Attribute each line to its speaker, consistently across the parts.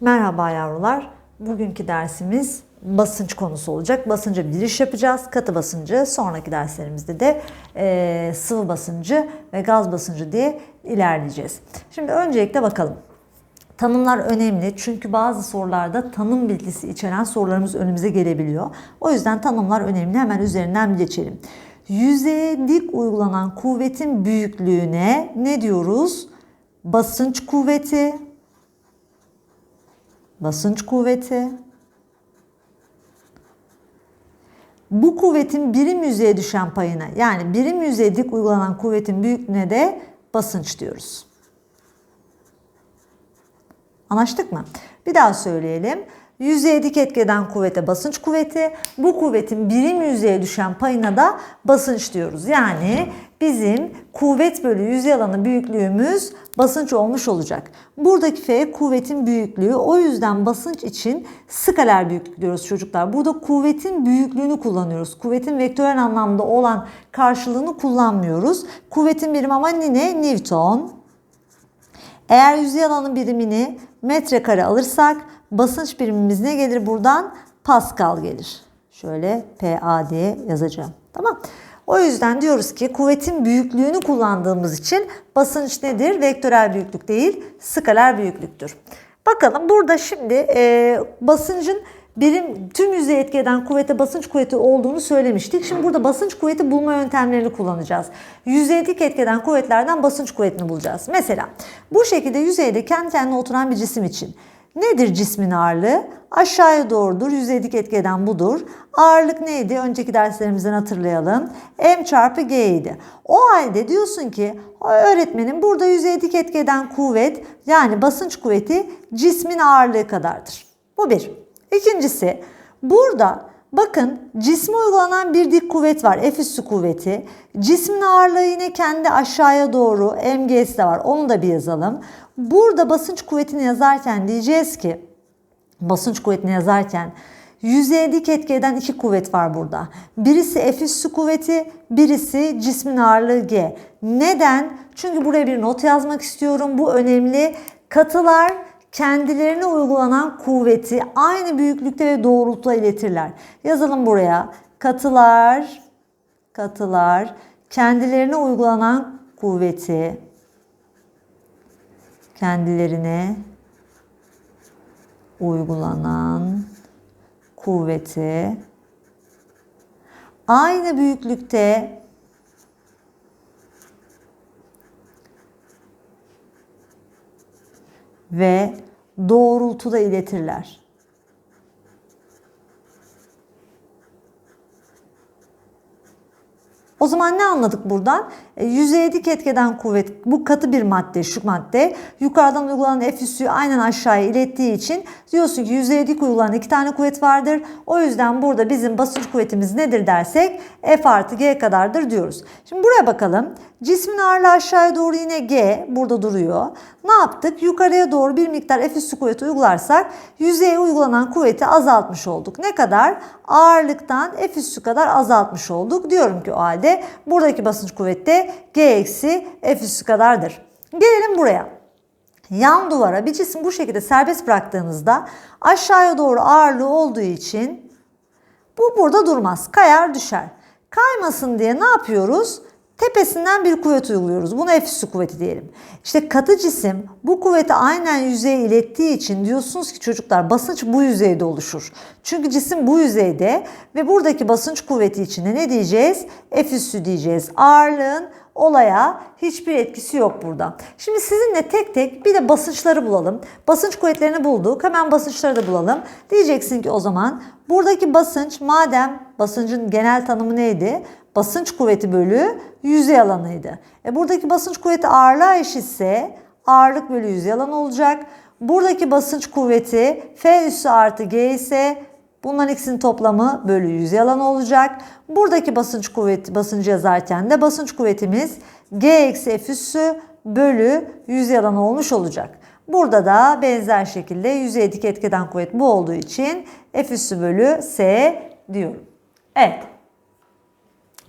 Speaker 1: Merhaba yavrular. Bugünkü dersimiz basınç konusu olacak. Basınca bir giriş yapacağız. Katı basıncı sonraki derslerimizde de e, sıvı basıncı ve gaz basıncı diye ilerleyeceğiz. Şimdi öncelikle bakalım. Tanımlar önemli çünkü bazı sorularda tanım bilgisi içeren sorularımız önümüze gelebiliyor. O yüzden tanımlar önemli. Hemen üzerinden bir geçelim. Yüzeye dik uygulanan kuvvetin büyüklüğüne ne diyoruz? Basınç kuvveti, basınç kuvveti. Bu kuvvetin birim yüzeye düşen payına yani birim yüzeye dik uygulanan kuvvetin büyüklüğüne de basınç diyoruz. Anlaştık mı? Bir daha söyleyelim. Yüzeye dik etkeden kuvvete basınç kuvveti, bu kuvvetin birim yüzeye düşen payına da basınç diyoruz. Yani bizim kuvvet bölü yüzey alanı büyüklüğümüz basınç olmuş olacak. Buradaki F kuvvetin büyüklüğü. O yüzden basınç için skaler büyüklük diyoruz çocuklar. Burada kuvvetin büyüklüğünü kullanıyoruz. Kuvvetin vektörel anlamda olan karşılığını kullanmıyoruz. Kuvvetin birimi ama ne? Newton. Eğer yüzey alanı birimini metrekare alırsak basınç birimimiz ne gelir buradan? Pascal gelir. Şöyle PA diye yazacağım. Tamam. O yüzden diyoruz ki kuvvetin büyüklüğünü kullandığımız için basınç nedir? Vektörel büyüklük değil, skaler büyüklüktür. Bakalım burada şimdi e, basıncın birim tüm yüzeye etki eden kuvvete basınç kuvveti olduğunu söylemiştik. Şimdi burada basınç kuvveti bulma yöntemlerini kullanacağız. Yüzeye dik etki eden kuvvetlerden basınç kuvvetini bulacağız. Mesela bu şekilde yüzeyde kendi kendine oturan bir cisim için Nedir cismin ağırlığı? Aşağıya doğrudur. Yüzey dik etki eden budur. Ağırlık neydi? Önceki derslerimizden hatırlayalım. M çarpı G idi. O halde diyorsun ki öğretmenim burada yüzey dik etki eden kuvvet yani basınç kuvveti cismin ağırlığı kadardır. Bu bir. İkincisi burada bakın cisme uygulanan bir dik kuvvet var. F kuvveti. Cismin ağırlığı yine kendi aşağıya doğru MGS de var. Onu da bir yazalım. Burada basınç kuvvetini yazarken diyeceğiz ki basınç kuvvetini yazarken yüzeye dik etki eden iki kuvvet var burada. Birisi F üssü kuvveti, birisi cismin ağırlığı G. Neden? Çünkü buraya bir not yazmak istiyorum. Bu önemli. Katılar kendilerine uygulanan kuvveti aynı büyüklükte ve doğrultuda iletirler. Yazalım buraya. Katılar katılar kendilerine uygulanan kuvveti kendilerine uygulanan kuvveti aynı büyüklükte ve doğrultuda iletirler. O zaman ne anladık buradan? Yüzeye dik etkeden kuvvet bu katı bir madde şu madde. Yukarıdan uygulanan F üssü aynen aşağıya ilettiği için diyorsun ki yüzeye dik uygulanan iki tane kuvvet vardır. O yüzden burada bizim basınç kuvvetimiz nedir dersek F artı G kadardır diyoruz. Şimdi buraya bakalım. Cismin ağırlığı aşağıya doğru yine G burada duruyor. Ne yaptık? Yukarıya doğru bir miktar F üssü kuvveti uygularsak yüzeye uygulanan kuvveti azaltmış olduk. Ne kadar? Ağırlıktan F üssü kadar azaltmış olduk. Diyorum ki o halde buradaki basınç kuvveti G eksi F üssü kadardır. Gelelim buraya. Yan duvara bir cisim bu şekilde serbest bıraktığınızda aşağıya doğru ağırlığı olduğu için bu burada durmaz. Kayar düşer. Kaymasın diye ne yapıyoruz? Tepesinden bir kuvvet uyguluyoruz. Buna F üssü kuvveti diyelim. İşte katı cisim bu kuvveti aynen yüzeye ilettiği için diyorsunuz ki çocuklar basınç bu yüzeyde oluşur. Çünkü cisim bu yüzeyde ve buradaki basınç kuvveti içinde ne diyeceğiz? F üssü diyeceğiz. Ağırlığın olaya hiçbir etkisi yok burada. Şimdi sizinle tek tek bir de basınçları bulalım. Basınç kuvvetlerini bulduk. Hemen basınçları da bulalım. Diyeceksin ki o zaman buradaki basınç madem basıncın genel tanımı neydi? Basınç kuvveti bölü yüzey alanıydı. E buradaki basınç kuvveti ağırlığa eşitse ağırlık bölü yüzey alanı olacak. Buradaki basınç kuvveti F üssü artı G ise bunların ikisinin toplamı bölü yüzey alanı olacak. Buradaki basınç kuvveti basıncı yazarken de basınç kuvvetimiz G eksi F üssü bölü yüzey alanı olmuş olacak. Burada da benzer şekilde yüzey dik etkeden kuvvet bu olduğu için F üssü bölü S diyorum. Evet.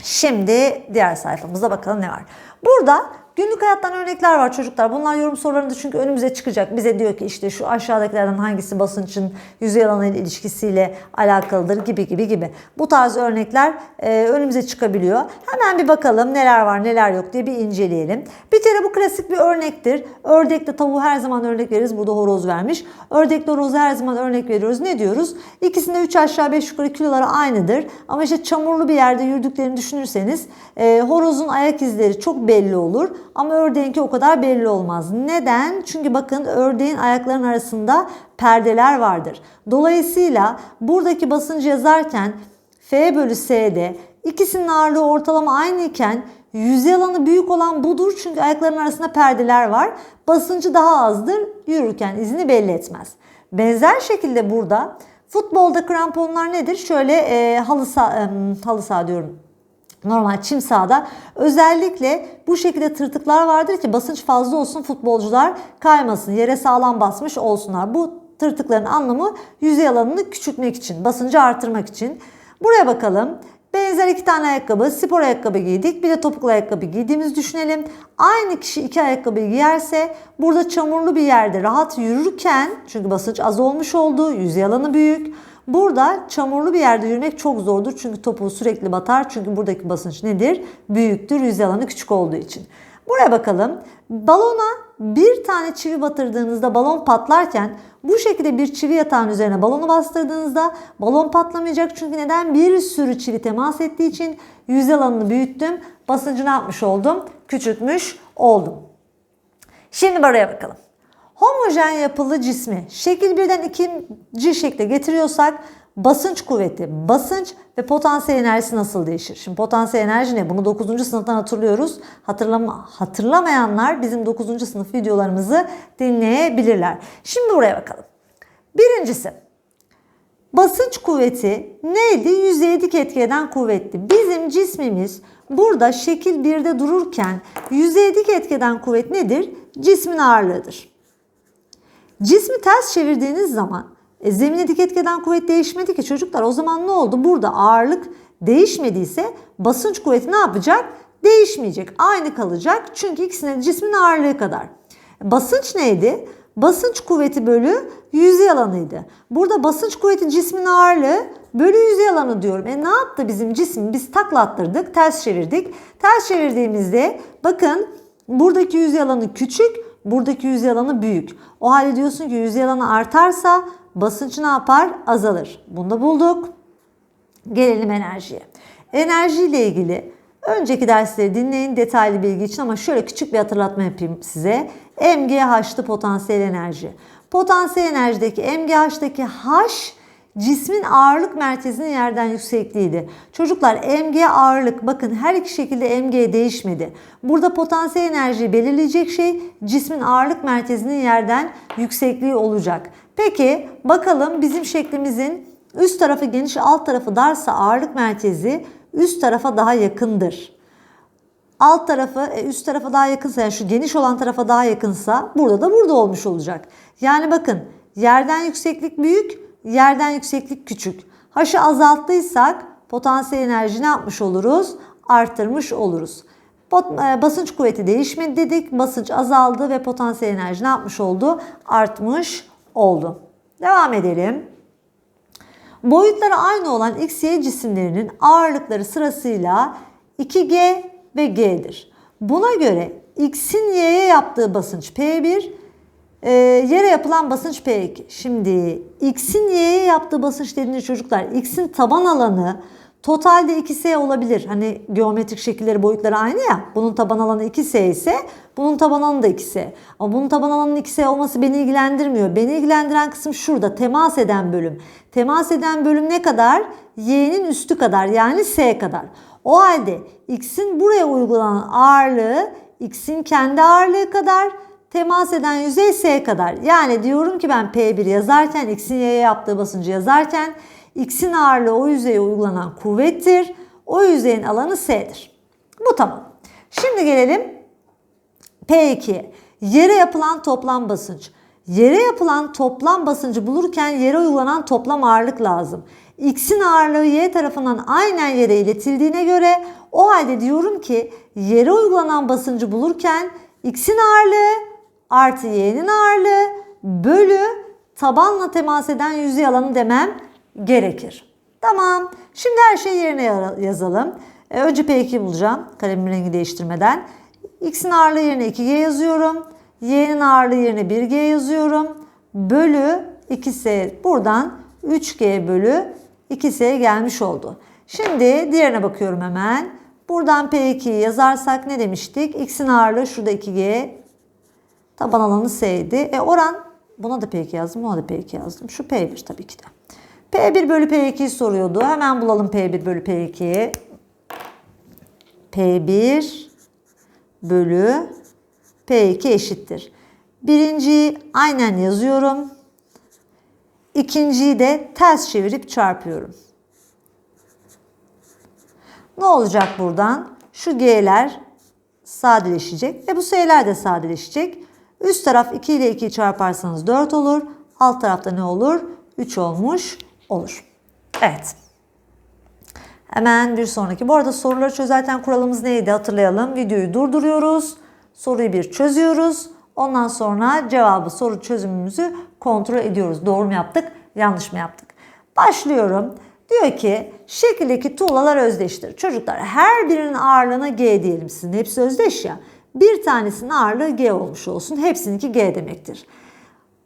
Speaker 1: Şimdi diğer sayfamıza bakalım ne var. Burada Günlük hayattan örnekler var çocuklar. Bunlar yorum sorularında çünkü önümüze çıkacak. Bize diyor ki işte şu aşağıdakilerden hangisi basınçın yüzey alanı ile ilişkisiyle alakalıdır gibi gibi gibi. Bu tarz örnekler e, önümüze çıkabiliyor. Hemen bir bakalım neler var neler yok diye bir inceleyelim. Bir kere bu klasik bir örnektir. Ördekle tavuğu her zaman örnek veririz. Burada horoz vermiş. Ördekle horozu her zaman örnek veriyoruz. Ne diyoruz? İkisinde 3 aşağı 5 yukarı kiloları aynıdır. Ama işte çamurlu bir yerde yürüdüklerini düşünürseniz e, horozun ayak izleri çok belli olur. Ama ördeğinki o kadar belli olmaz. Neden? Çünkü bakın ördeğin ayaklarının arasında perdeler vardır. Dolayısıyla buradaki basıncı yazarken F bölü S'de ikisinin ağırlığı ortalama aynı iken yüzey alanı büyük olan budur çünkü ayakların arasında perdeler var. Basıncı daha azdır yürürken izini belli etmez. Benzer şekilde burada futbolda kramponlar nedir? Şöyle e, halı, saha, e, halı saha diyorum normal çim sahada özellikle bu şekilde tırtıklar vardır ki basınç fazla olsun futbolcular kaymasın yere sağlam basmış olsunlar. Bu tırtıkların anlamı yüzey alanını küçültmek için basıncı artırmak için. Buraya bakalım. Benzer iki tane ayakkabı, spor ayakkabı giydik. Bir de topuklu ayakkabı giydiğimizi düşünelim. Aynı kişi iki ayakkabıyı giyerse burada çamurlu bir yerde rahat yürürken çünkü basınç az olmuş oldu, yüzey alanı büyük. Burada çamurlu bir yerde yürümek çok zordur çünkü topuğu sürekli batar. Çünkü buradaki basınç nedir? Büyüktür, yüzey alanı küçük olduğu için. Buraya bakalım. Balona bir tane çivi batırdığınızda balon patlarken bu şekilde bir çivi yatağın üzerine balonu bastırdığınızda balon patlamayacak. Çünkü neden? Bir sürü çivi temas ettiği için yüzey alanını büyüttüm. Basıncı ne yapmış oldum? Küçültmüş oldum. Şimdi buraya bakalım. Homojen yapılı cismi şekil birden ikinci şekle getiriyorsak basınç kuvveti, basınç ve potansiyel enerjisi nasıl değişir? Şimdi potansiyel enerji ne? Bunu 9. sınıftan hatırlıyoruz. Hatırlama, hatırlamayanlar bizim 9. sınıf videolarımızı dinleyebilirler. Şimdi buraya bakalım. Birincisi basınç kuvveti neydi? Yüzeye dik etki eden kuvvetti. Bizim cismimiz burada şekil 1'de dururken yüzeye dik etki eden kuvvet nedir? Cismin ağırlığıdır. Cismi ters çevirdiğiniz zaman e, zemine dik etkeden kuvvet değişmedi ki çocuklar. O zaman ne oldu? Burada ağırlık değişmediyse basınç kuvveti ne yapacak? Değişmeyecek. Aynı kalacak. Çünkü ikisinin cismin ağırlığı kadar. Basınç neydi? Basınç kuvveti bölü yüzey alanıydı. Burada basınç kuvveti cismin ağırlığı bölü yüzey alanı diyorum. E ne yaptı bizim cismi? Biz taklattırdık, ters çevirdik. Ters çevirdiğimizde bakın buradaki yüzey alanı küçük, buradaki yüzey alanı büyük. O halde diyorsun ki yüzey alanı artarsa basınç ne yapar? Azalır. Bunu da bulduk. Gelelim enerjiye. Enerji ile ilgili önceki dersleri dinleyin detaylı bilgi için ama şöyle küçük bir hatırlatma yapayım size. MGH'lı potansiyel enerji. Potansiyel enerjideki MGH'daki H cismin ağırlık merkezinin yerden yüksekliğiydi. Çocuklar mg ağırlık bakın her iki şekilde mg değişmedi. Burada potansiyel enerjiyi belirleyecek şey cismin ağırlık merkezinin yerden yüksekliği olacak. Peki bakalım bizim şeklimizin üst tarafı geniş alt tarafı darsa ağırlık merkezi üst tarafa daha yakındır. Alt tarafı e, üst tarafa daha yakınsa yani şu geniş olan tarafa daha yakınsa burada da burada olmuş olacak. Yani bakın yerden yükseklik büyük yerden yükseklik küçük. H'ı azalttıysak potansiyel enerji ne yapmış oluruz? Arttırmış oluruz. E, basınç kuvveti değişmedi dedik. Basınç azaldı ve potansiyel enerji ne yapmış oldu? Artmış oldu. Devam edelim. Boyutları aynı olan X, Y cisimlerinin ağırlıkları sırasıyla 2G ve G'dir. Buna göre X'in Y'ye yaptığı basınç P1, e, yere yapılan basınç P2. Şimdi X'in Y'ye yaptığı basınç dediğinde çocuklar X'in taban alanı totalde 2S olabilir. Hani geometrik şekilleri boyutları aynı ya. Bunun taban alanı 2S ise bunun taban alanı da 2S. Ama bunun taban alanının 2S olması beni ilgilendirmiyor. Beni ilgilendiren kısım şurada temas eden bölüm. Temas eden bölüm ne kadar? Y'nin üstü kadar yani S kadar. O halde X'in buraya uygulanan ağırlığı X'in kendi ağırlığı kadar temas eden yüzey S kadar. Yani diyorum ki ben P1 yazarken X'in Y'ye yaptığı basıncı yazarken X'in ağırlığı o yüzeye uygulanan kuvvettir. O yüzeyin alanı S'dir. Bu tamam. Şimdi gelelim P2'ye. Yere yapılan toplam basınç. Yere yapılan toplam basıncı bulurken yere uygulanan toplam ağırlık lazım. X'in ağırlığı Y tarafından aynen yere iletildiğine göre o halde diyorum ki yere uygulanan basıncı bulurken X'in ağırlığı artı Y'nin ağırlığı bölü tabanla temas eden yüzey alanı demem gerekir. Tamam. Şimdi her şeyi yerine ya- yazalım. E, önce P2 bulacağım. Kalemimin rengi değiştirmeden. X'in ağırlığı yerine 2G yazıyorum. Y'nin ağırlığı yerine 1G yazıyorum. Bölü 2S buradan 3G bölü 2S gelmiş oldu. Şimdi diğerine bakıyorum hemen. Buradan P2'yi yazarsak ne demiştik? X'in ağırlığı şurada 2G. Taban alanı S'ydi. E oran buna da P2 yazdım, buna da P2 yazdım. Şu P1 tabii ki de. P1 bölü P2'yi soruyordu. Hemen bulalım P1 bölü P2'yi. P1 bölü P2 eşittir. Birinciyi aynen yazıyorum. İkinciyi de ters çevirip çarpıyorum. Ne olacak buradan? Şu G'ler sadeleşecek ve bu S'ler de sadeleşecek. Üst taraf 2 ile 2'yi çarparsanız 4 olur. Alt tarafta ne olur? 3 olmuş olur. Evet. Hemen bir sonraki. Bu arada soruları çözerken kuralımız neydi hatırlayalım. Videoyu durduruyoruz. Soruyu bir çözüyoruz. Ondan sonra cevabı soru çözümümüzü kontrol ediyoruz. Doğru mu yaptık, yanlış mı yaptık? Başlıyorum. Diyor ki şekildeki tuğlalar özdeştir. Çocuklar her birinin ağırlığına G diyelim sizin. Hepsi özdeş ya. Bir tanesinin ağırlığı G olmuş olsun. Hepsininki G demektir.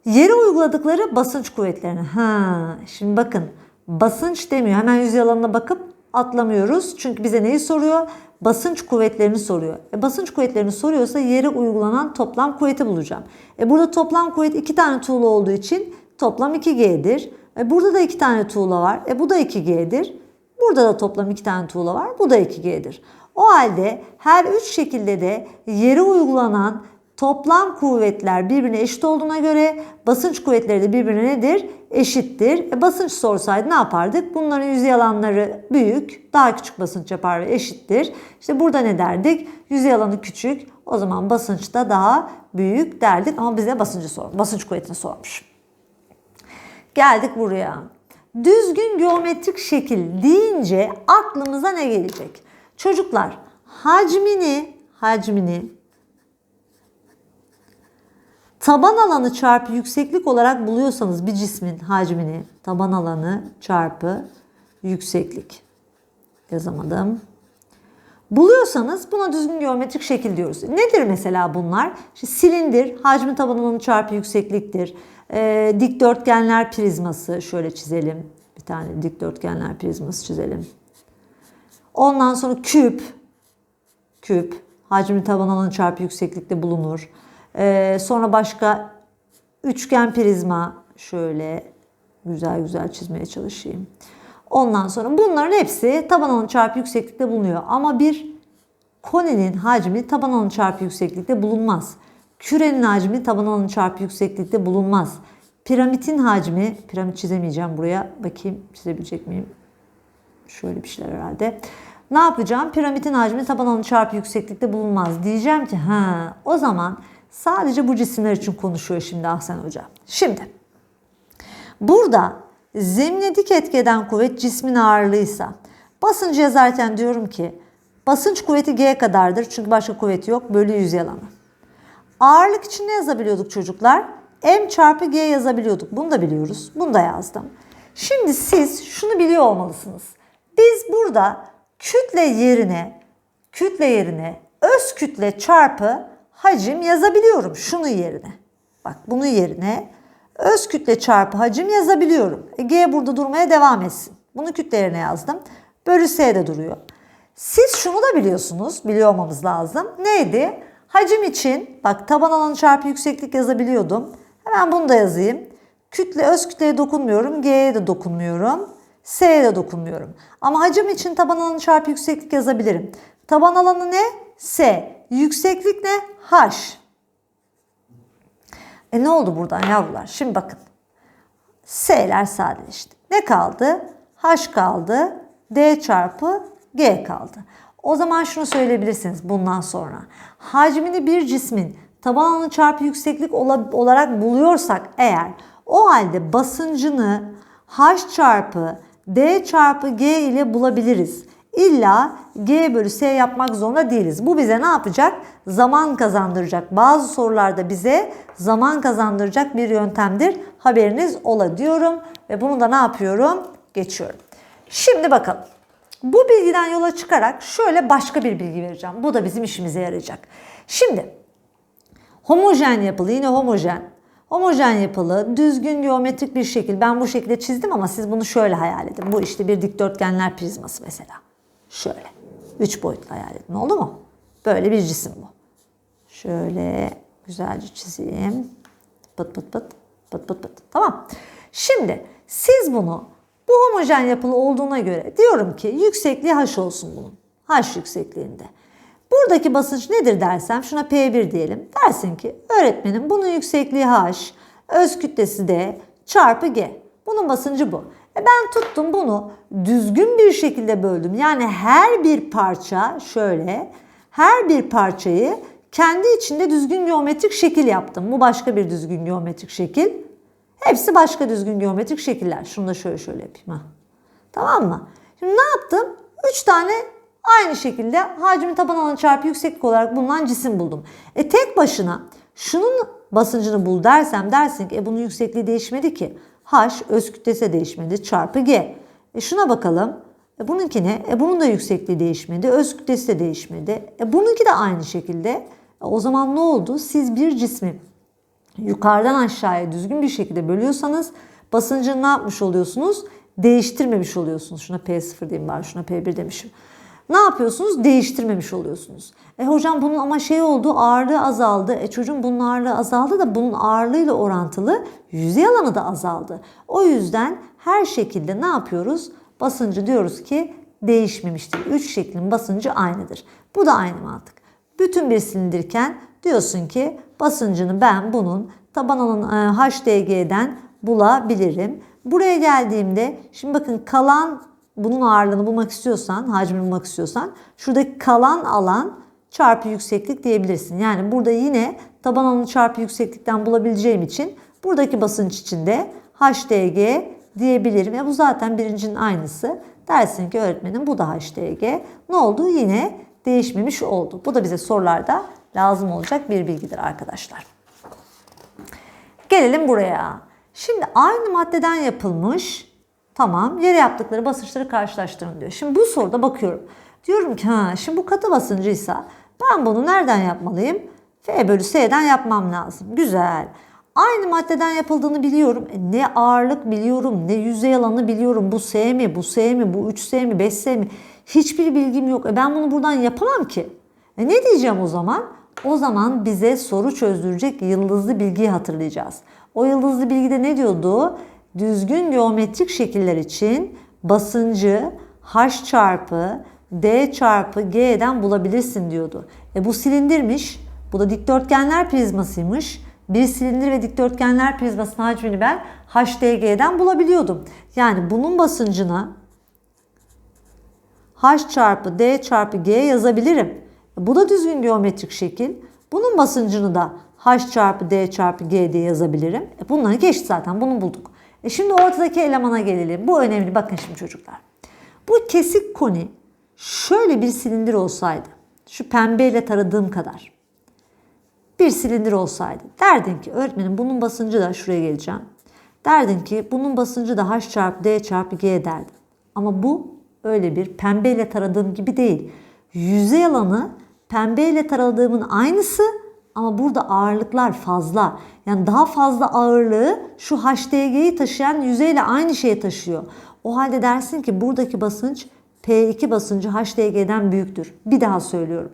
Speaker 1: Yere uyguladıkları basınç kuvvetlerini. Ha, şimdi bakın basınç demiyor. Hemen yüzey alanına bakıp atlamıyoruz. Çünkü bize neyi soruyor? Basınç kuvvetlerini soruyor. E, basınç kuvvetlerini soruyorsa yere uygulanan toplam kuvveti bulacağım. E, burada toplam kuvvet iki tane tuğla olduğu için toplam 2G'dir. E, burada da iki tane tuğla var. E, bu da 2G'dir. Burada da toplam iki tane tuğla var. Bu da 2G'dir. O halde her üç şekilde de yere uygulanan Toplam kuvvetler birbirine eşit olduğuna göre basınç kuvvetleri de birbirine nedir? Eşittir. E, basınç sorsaydı ne yapardık? Bunların yüzey alanları büyük, daha küçük basınç yapar ve eşittir. İşte burada ne derdik? Yüzey alanı küçük, o zaman basınç da daha büyük derdik ama bize basıncı sor, basınç kuvvetini sormuş. Geldik buraya. Düzgün geometrik şekil deyince aklımıza ne gelecek? Çocuklar hacmini, hacmini taban alanı çarpı yükseklik olarak buluyorsanız bir cismin hacmini taban alanı çarpı yükseklik yazamadım. Buluyorsanız buna düzgün geometrik şekil diyoruz. Nedir mesela bunlar? İşte silindir, hacmi taban alanı çarpı yüksekliktir. Ee, dikdörtgenler prizması şöyle çizelim. Bir tane dikdörtgenler prizması çizelim. Ondan sonra küp, küp, hacmi taban alanı çarpı yükseklikte bulunur. Ee, sonra başka üçgen prizma şöyle güzel güzel çizmeye çalışayım. Ondan sonra bunların hepsi taban alanı çarpı yükseklikte bulunuyor. Ama bir konenin hacmi taban alanı çarpı yükseklikte bulunmaz. Kürenin hacmi taban alanı çarpı yükseklikte bulunmaz. Piramidin hacmi, piramit çizemeyeceğim buraya. Bakayım çizebilecek miyim? Şöyle bir şeyler herhalde. Ne yapacağım? Piramidin hacmi taban alanı çarpı yükseklikte bulunmaz. Diyeceğim ki ha o zaman sadece bu cisimler için konuşuyor şimdi Ahsen Hoca. Şimdi burada zemine dik etkeden kuvvet cismin ağırlığıysa basıncı yazarken diyorum ki basınç kuvveti G kadardır çünkü başka kuvveti yok bölü yüzey alanı. Ağırlık için ne yazabiliyorduk çocuklar? M çarpı G yazabiliyorduk. Bunu da biliyoruz. Bunu da yazdım. Şimdi siz şunu biliyor olmalısınız. Biz burada kütle yerine kütle yerine öz kütle çarpı hacim yazabiliyorum. Şunu yerine. Bak bunu yerine öz kütle çarpı hacim yazabiliyorum. E, G burada durmaya devam etsin. Bunu kütle yerine yazdım. Bölü S'de duruyor. Siz şunu da biliyorsunuz. Biliyor olmamız lazım. Neydi? Hacim için bak taban alanı çarpı yükseklik yazabiliyordum. Hemen bunu da yazayım. Kütle öz kütleye dokunmuyorum. G'ye de dokunmuyorum. S'ye de dokunmuyorum. Ama hacim için taban alanı çarpı yükseklik yazabilirim. Taban alanı ne? S. Yükseklik ne? H. E ne oldu buradan yavrular? Şimdi bakın. S'ler sadeleşti. Ne kaldı? H kaldı. D çarpı G kaldı. O zaman şunu söyleyebilirsiniz bundan sonra. Hacmini bir cismin taban alanı çarpı yükseklik ola- olarak buluyorsak eğer o halde basıncını H çarpı D çarpı G ile bulabiliriz. İlla G bölü S yapmak zorunda değiliz. Bu bize ne yapacak? Zaman kazandıracak. Bazı sorularda bize zaman kazandıracak bir yöntemdir. Haberiniz ola diyorum ve bunu da ne yapıyorum? Geçiyorum. Şimdi bakalım. Bu bilgiden yola çıkarak şöyle başka bir bilgi vereceğim. Bu da bizim işimize yarayacak. Şimdi homojen yapılı yine homojen. Homojen yapılı, düzgün geometrik bir şekil. Ben bu şekilde çizdim ama siz bunu şöyle hayal edin. Bu işte bir dikdörtgenler prizması mesela. Şöyle. Üç boyutlu hayal edin. Oldu mu? Böyle bir cisim bu. Şöyle güzelce çizeyim. Pıt pıt pıt. Pıt pıt pıt. Tamam. Şimdi siz bunu bu homojen yapılı olduğuna göre diyorum ki yüksekliği h olsun bunun. H yüksekliğinde. Buradaki basınç nedir dersem şuna P1 diyelim. Dersin ki öğretmenim bunun yüksekliği H, öz kütlesi D çarpı G. Bunun basıncı bu. E ben tuttum bunu düzgün bir şekilde böldüm. Yani her bir parça şöyle her bir parçayı kendi içinde düzgün geometrik şekil yaptım. Bu başka bir düzgün geometrik şekil. Hepsi başka düzgün geometrik şekiller. Şunu da şöyle şöyle yapayım. Ha. Tamam mı? Şimdi ne yaptım? 3 tane aynı şekilde hacmi taban alanı çarpı yükseklik olarak bulunan cisim buldum. E tek başına şunun basıncını bul dersem dersin ki e bunun yüksekliği değişmedi ki. H öz kütlesi değişmedi çarpı G. E şuna bakalım. E bununki ne? E bunun da yüksekliği değişmedi. Öz kütlesi de değişmedi. E bununki de aynı şekilde. E o zaman ne oldu? Siz bir cismi yukarıdan aşağıya düzgün bir şekilde bölüyorsanız basıncını ne yapmış oluyorsunuz? Değiştirmemiş oluyorsunuz. Şuna P0 diyeyim bari şuna P1 demişim. Ne yapıyorsunuz? Değiştirmemiş oluyorsunuz. E hocam bunun ama şey oldu ağırlığı azaldı. E çocuğum bunun ağırlığı azaldı da bunun ağırlığıyla orantılı yüzey alanı da azaldı. O yüzden her şekilde ne yapıyoruz? Basıncı diyoruz ki değişmemiştir. Üç şeklin basıncı aynıdır. Bu da aynı mantık. Bütün bir silindirken diyorsun ki basıncını ben bunun taban alanı e, HDG'den bulabilirim. Buraya geldiğimde şimdi bakın kalan bunun ağırlığını bulmak istiyorsan, hacmini bulmak istiyorsan şuradaki kalan alan çarpı yükseklik diyebilirsin. Yani burada yine taban alanı çarpı yükseklikten bulabileceğim için buradaki basınç içinde HDG diyebilirim. Ya bu zaten birincinin aynısı. Dersin ki öğretmenim bu da HDG. Ne oldu? Yine değişmemiş oldu. Bu da bize sorularda lazım olacak bir bilgidir arkadaşlar. Gelelim buraya. Şimdi aynı maddeden yapılmış Tamam. Yere yaptıkları basınçları karşılaştırın diyor. Şimdi bu soruda bakıyorum. Diyorum ki ha şimdi bu katı basıncıysa ben bunu nereden yapmalıyım? F bölü S'den yapmam lazım. Güzel. Aynı maddeden yapıldığını biliyorum. E, ne ağırlık biliyorum, ne yüzey alanı biliyorum. Bu S mi, bu S mi, bu 3S mi, 5S mi? Hiçbir bilgim yok. E ben bunu buradan yapamam ki. E ne diyeceğim o zaman? O zaman bize soru çözdürecek yıldızlı bilgiyi hatırlayacağız. O yıldızlı bilgide ne diyordu? Düzgün geometrik şekiller için basıncı h çarpı d çarpı g'den bulabilirsin diyordu. E bu silindirmiş. Bu da dikdörtgenler prizmasıymış. Bir silindir ve dikdörtgenler prizmasının hacmini ben HDG'den bulabiliyordum. Yani bunun basıncına H çarpı D çarpı G yazabilirim. E bu da düzgün geometrik şekil. Bunun basıncını da H çarpı D çarpı G diye yazabilirim. E bunları geçti zaten bunu bulduk. E şimdi ortadaki elemana gelelim. Bu önemli. Bakın şimdi çocuklar. Bu kesik koni şöyle bir silindir olsaydı. Şu pembeyle taradığım kadar. Bir silindir olsaydı. Derdin ki öğretmenim bunun basıncı da şuraya geleceğim. Derdin ki bunun basıncı da H çarpı D çarpı G derdin. Ama bu öyle bir pembeyle taradığım gibi değil. Yüzey alanı pembeyle taradığımın aynısı ama burada ağırlıklar fazla. Yani daha fazla ağırlığı şu HDG'yi taşıyan yüzeyle aynı şeyi taşıyor. O halde dersin ki buradaki basınç P2 basıncı HDG'den büyüktür. Bir daha söylüyorum.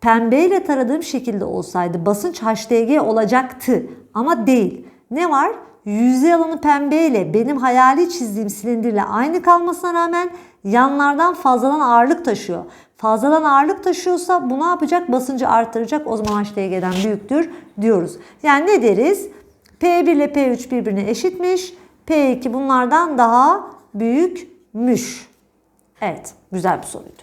Speaker 1: Pembeyle taradığım şekilde olsaydı basınç HDG olacaktı ama değil. Ne var? Yüzey alanı pembeyle benim hayali çizdiğim silindirle aynı kalmasına rağmen yanlardan fazladan ağırlık taşıyor. Fazladan ağırlık taşıyorsa bu ne yapacak? Basıncı artıracak. O zaman HDG'den büyüktür diyoruz. Yani ne deriz? P1 ile P3 birbirine eşitmiş. P2 bunlardan daha büyükmüş. Evet, güzel bir soruydu.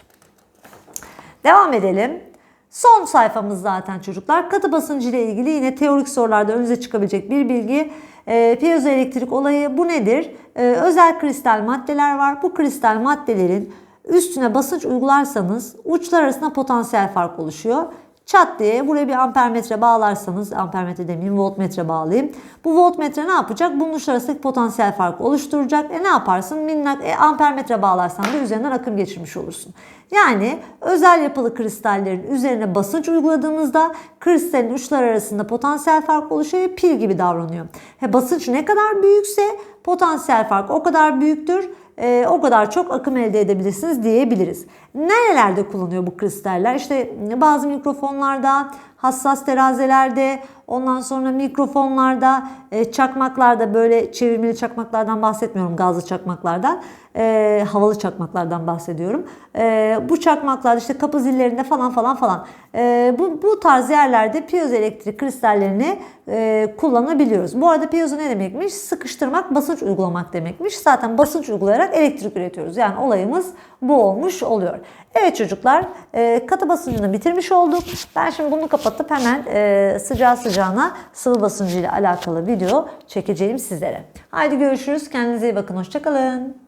Speaker 1: Devam edelim. Son sayfamız zaten çocuklar. Katı basıncı ile ilgili yine teorik sorularda önünüze çıkabilecek bir bilgi. E, piyozoelektrik olayı bu nedir? E, özel kristal maddeler var. Bu kristal maddelerin üstüne basınç uygularsanız uçlar arasında potansiyel fark oluşuyor. Çat diye buraya bir ampermetre bağlarsanız, ampermetre demeyeyim voltmetre bağlayayım. Bu voltmetre ne yapacak? Bunun uçlar arasındaki potansiyel farkı oluşturacak. E ne yaparsın? Minnak e, ampermetre bağlarsan da üzerinden akım geçirmiş olursun. Yani özel yapılı kristallerin üzerine basınç uyguladığımızda kristalin uçlar arasında potansiyel fark oluşuyor ve pil gibi davranıyor. He, basınç ne kadar büyükse potansiyel fark o kadar büyüktür e, o kadar çok akım elde edebilirsiniz diyebiliriz. Nerelerde kullanıyor bu kristaller? İşte bazı mikrofonlarda, hassas terazelerde, ondan sonra mikrofonlarda, e, çakmaklarda böyle çevirmeli çakmaklardan bahsetmiyorum gazlı çakmaklardan. E, havalı çakmaklardan bahsediyorum. E, bu çakmaklar işte kapı zillerinde falan falan falan. Bu, bu tarz yerlerde piyozoelektrik kristallerini kullanabiliyoruz. Bu arada piyozo ne demekmiş? Sıkıştırmak, basınç uygulamak demekmiş. Zaten basınç uygulayarak elektrik üretiyoruz. Yani olayımız bu olmuş oluyor. Evet çocuklar e, katı basıncını bitirmiş olduk. Ben şimdi bunu kapatıp hemen e, sıcağı sıcağına sıvı basıncı ile alakalı video çekeceğim sizlere. Haydi görüşürüz. Kendinize iyi bakın. Hoşçakalın.